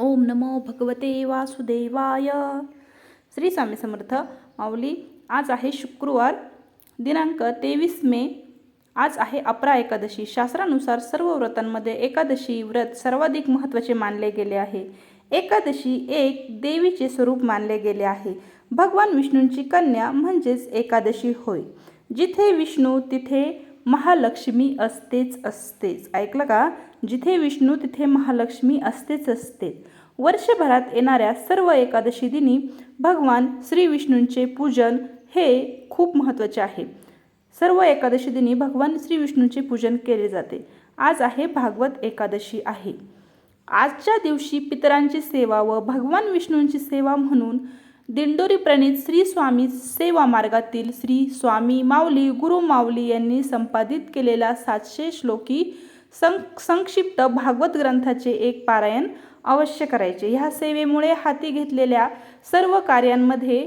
ओम नमो भगवते वासुदेवाय. श्री स्वामी समर्थ माऊली आज आहे शुक्रवार दिनांक तेवीस मे. आज आहे अपरा एकादशी. शास्त्रानुसार सर्व व्रतांमध्ये एकादशी व्रत सर्वाधिक महत्त्वाचे मानले गेले आहे. एकादशी एक देवीचे स्वरूप मानले गेले आहे. भगवान विष्णूंची कन्या म्हणजेच एकादशी होय. जिथे विष्णू तिथे महालक्ष्मी असतेच असतेच. ऐकलं का? जिथे विष्णू तिथे महालक्ष्मी असतेच असते. वर्षभरात येणाऱ्या सर्व एकादशी दिनी भगवान श्री विष्णूंचे पूजन हे खूप महत्त्वाचे आहे. सर्व एकादशी दिनी भगवान श्री विष्णूंचे पूजन केले जाते. आज आहे भागवत एकादशी आहे. आजच्या दिवशी पितरांची सेवा व भगवान विष्णूंची सेवा म्हणून दिंडोरी प्रणित श्री स्वामी सेवा मार्गातील श्री स्वामी माऊली गुरु माऊली यांनी संपादित केलेला सातशे श्लोकी सं संक्षिप्त भागवत ग्रंथाचे एक पारायण अवश्य करायचे. ह्या सेवेमुळे हाती घेतलेल्या सर्व कार्यांमध्ये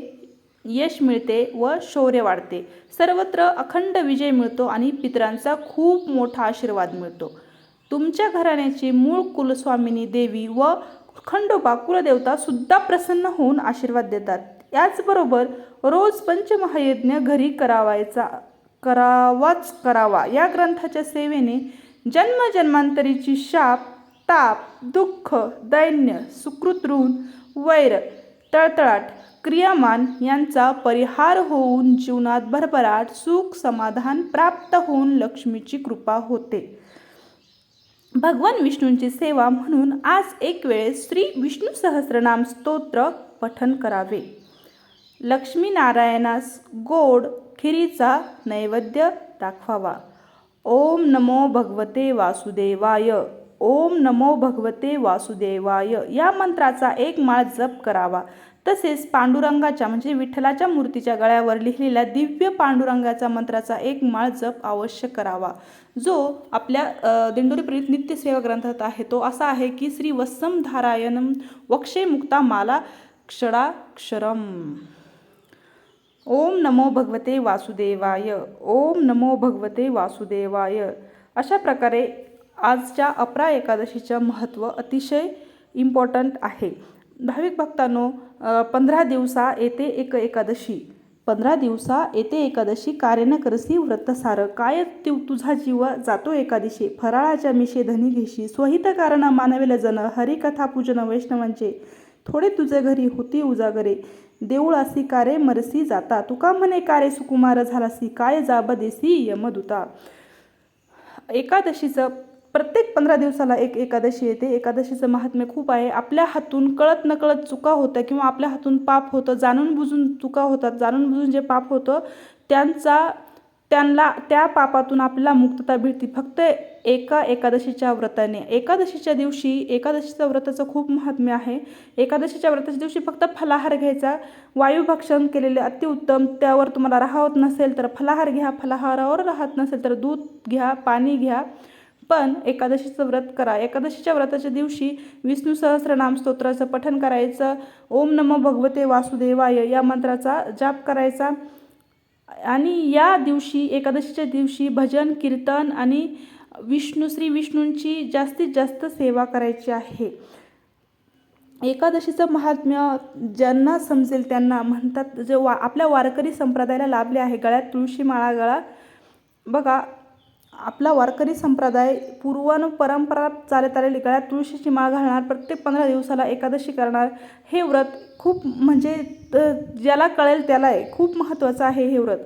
यश मिळते व शौर्य वाढते. सर्वत्र अखंड विजय मिळतो आणि पितरांचा खूप मोठा आशीर्वाद मिळतो. तुमच्या घराण्याची मूळ कुलस्वामिनी देवी व खंडोबा कुलदेवता सुद्धा प्रसन्न होऊन आशीर्वाद देतात. याचबरोबर रोज पंचमहायज्ञ घरी करावायचा करावाच करावा या ग्रंथाच्या सेवेने जन्मजन्मांतरीची शाप ताप दुःख दैन्य सुकृत ऋण वैर तळतळाट क्रियामान यांचा परिहार होऊन जीवनात भरभराट सुख समाधान प्राप्त होऊन लक्ष्मीची कृपा होते. भगवान विष्णूंची सेवा म्हणून आज एक वेळेस श्री विष्णू सहस्रनाम स्तोत्र पठन करावे. लक्ष्मीनारायणास गोड खिरीचा नैवेद्य दाखवावा. ओम नमो भगवते वासुदेवाय. ओम नमो भगवते वासुदेवाय. या मंत्राचा एक माळ जप करावा. तसेच पांडुरंगाच्या म्हणजे विठ्ठलाच्या मूर्तीच्या गळ्यावर लिहिलेल्या दिव्य पांडुरंगाचा मंत्राचा एक माळ जप अवश्य करावा. जो आपल्या दिंडोरी नित्यसेवा ग्रंथात आहे तो असा आहे की श्री वत्सम धारायणम वक्षे मुक्ता माला क्षराक्षरम ओम नमो भगवते वासुदेवाय. ओम नमो भगवते वासुदेवाय. अशा प्रकारे आजच्या अपरा एकादशीचं महत्त्व अतिशय इम्पॉर्टंट आहे. भाविक भक्तांनो पंधरा दिवसा येते एक एकादशी. पंधरा दिवसा येते एकादशी कार्य न करसी व्रतसार. काय तु तुझा जीव जातो एकादशी फराळाच्या मिशे धनी घेशी. स्वहित कारण मानवेल जन हरिकथा पूजन वैष्णवांचे. थोडे तुझे घरी होती उजागरे. देऊळासी कारे मरसी जाता. तुका म्हणे कारे सुकुमार झालासी. काय जाब देसी यमदुता? एकादशीचं प्रत्येक पंधरा दिवसाला एक एकादशी येते. एकादशीचं महात्म्य खूप आहे. आपल्या हातून कळत नकळत चुका होत्या किंवा आपल्या हातून पाप होतं जाणून बुजून चुका होतात जाणून बुजून जे पाप होतं त्यांचा त्यांना त्या पापातून आपल्याला मुक्तता भेटते. फक्त एका एकादशीच्या व्रताने. एकादशीच्या दिवशी एकादशीच्या व्रताचं खूप महात्म्य आहे. एकादशीच्या व्रताच्या दिवशी फक्त फलाहार घ्यायचा. वायुभक्षण केलेले अतिउत्तम. त्यावर तुम्हाला राहत नसेल तर फलाहार घ्या. फलाहारावर राहत नसेल तर दूध घ्या पाणी घ्या. पण एकादशीचं व्रत करा. एकादशीच्या व्रताच्या दिवशी विष्णू सहस्रनाम स्तोत्राचं पठण करायचं. ओम नमो भगवते वासुदेवाय या मंत्राचा जाप करायचा. आणि या दिवशी एकादशीच्या दिवशी भजन कीर्तन आणि विष्णू श्री विष्णूंची जास्तीत जास्त सेवा करायची आहे. एकादशीचं महात्म्य ज्यांना समजेल त्यांना म्हणतात जे वा आपल्या वारकरी संप्रदायाला लाभले आहे गळ्यात तुळशी माळा गळा. बघा आपला वारकरी संप्रदाय पूर्वानु परंपरा चालत आलेली गळ्यात तुळशीची माळ घालणार प्रत्येक पंधरा दिवसाला एकादशी करणार हे व्रत खूप म्हणजे ज्याला कळेल त्याला आहे खूप महत्त्वाचं आहे हे व्रत.